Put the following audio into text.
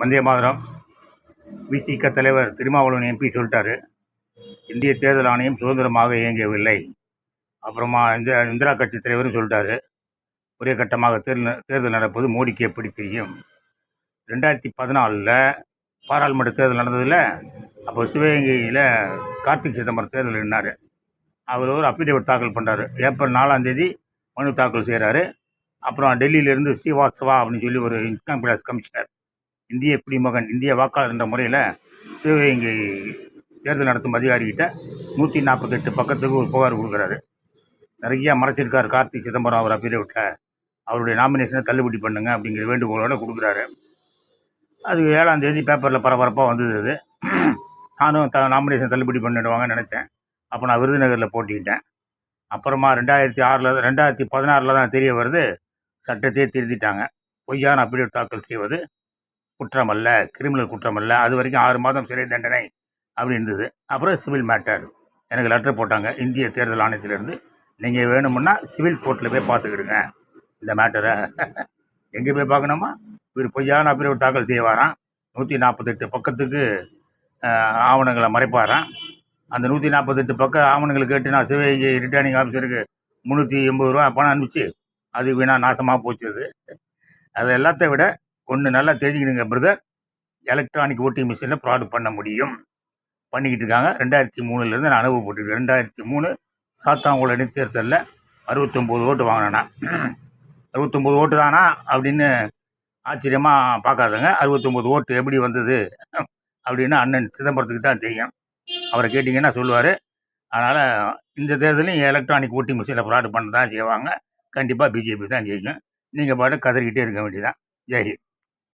வந்தே மாதிரம். விசிக தலைவர் திருமாவளவன் எம்பி சொல்லிட்டாரு இந்திய தேர்தல் ஆணையம் சுதந்திரமாக இயங்கவில்லை. அப்புறமா இந்த இந்திரா கட்சி தலைவரும் சொல்லிட்டாரு ஒரே கட்டமாக தேர்தல் தேர்தல் நடப்பது மோடிக்கு எப்படி தெரியும்? ரெண்டாயிரத்தி பதினாலில் பாராளுமன்ற தேர்தல் நடந்ததில் அப்போ சிவகங்கையில் கார்த்திக் சிதம்பரம் தேர்தல் நின்னார். அவர் ஒரு அஃபிடேவிட் தாக்கல் பண்ணுறாரு ஏப்ரல் நாலாந்தேதி மனு தாக்கல் செய்கிறாரு அப்புறம் டெல்லியிலேருந்து ஸ்ரீவாஸ்தவா அப்படின்னு சொல்லி ஒரு இன்கம் டேக்ஸ் கமிஷனர் இந்திய குடிமகன் இந்திய வாக்காளர் என்ற முறையில் சிவகங்கை தேர்தல் நடத்தும் அதிகாரிகிட்ட நூற்றி நாற்பத்தெட்டு பக்கத்துக்கு ஒரு புகார் கொடுக்குறாரு. நிறையா மறைச்சிருக்கார். கார்த்திக் சிதம்பரம் அவர் விட்ட அவருடைய நாமினேஷனை தள்ளுபடி பண்ணுங்க அப்படிங்கிற வேண்டுகோளோட கொடுக்குறாரு. அது ஏழாம் தேதி பேப்பரில் பரபரப்பாக வந்தது. அது நானும் த நாமினேஷன் தள்ளுபடி பண்ணிடுவாங்கன்னு நினச்சேன். அப்போ நான் விருதுநகரில் போட்டிக்கிட்டேன் அப்புறமா ரெண்டாயிரத்தி ஆறில் ரெண்டாயிரத்தி பதினாறில் தான் தெரிய வருது. சட்டத்தையே திருத்திட்டாங்க. பொய்யான அப்பிடேட் தாக்கல் செய்வது குற்றமல்ல கிரிமினல் குற்றம் அல்ல அது வரைக்கும் ஆறு மாதம் சிறை தண்டனை அப்படி இருந்தது. அப்புறம் சிவில் மேட்டர் எனக்கு லெட்டர் போட்டாங்க. இந்திய தேர்தல் ஆணையத்திலேருந்து. நீங்கள் வேணுமுன்னா சிவில் கோர்ட்டில் போய் பார்த்துக்கிடுங்க இந்த மேட்டரை எங்கே போய் பார்க்கணுமா? இவர் பொய்யான அப்பிடேட் தாக்கல் செய்வாராம். நூற்றி நாற்பத்தெட்டு பக்கத்துக்கு ஆவணங்களை மறைப்பாராம். அந்த நூற்றி நாற்பத்தெட்டு பக்கம் ஆவணங்களை கேட்டு நான் சிவகங்கை ரிட்டர்னிங் ஆஃபீஸருக்கு முந்நூற்றி எண்பது ரூபா பணம் அனுப்பிச்சு அது வீணா நாசமாக போச்சு அது. அது எல்லாத்த விட ஒன்று நல்லா தெரிஞ்சுக்கிடுங்க பிரதர் எலக்ட்ரானிக் ஓட்டிங் மிஷினில் ப்ராடு பண்ண முடியும். பண்ணிக்கிட்டு இருக்காங்க. ரெண்டாயிரத்தி மூணுலேருந்து நான் அனுபவப்பட்டிருக்கேன் ரெண்டாயிரத்தி மூணு சாத்தாங்குளம் இடைத்தேர்தலில் அறுபத்தொம்போது ஓட்டு வாங்கினேன்னா அறுபத்தொம்போது ஓட்டு தானா அப்படின்னு ஆச்சரியமாக பார்க்காதங்க அறுபத்தொம்போது ஓட்டு எப்படி வந்தது அப்படின்னு அண்ணன் சிதம்பரத்துக்கு தான் தெரியும். அவரை கேட்டிங்கன்னா சொல்லுவார். அதனால் இந்த தேர்தலையும் எலக்ட்ரானிக் ஓட்டிங் மிஷினில் ஃப்ராடு பண்ண தான் செய்வாங்க. கண்டிப்பாக பிஜேபி தான் ஜெயிக்கும். நீங்கள் பாட்டு கதறிக்கிட்டே இருக்க வேண்டியதான் ஜெய்ஹிந்த்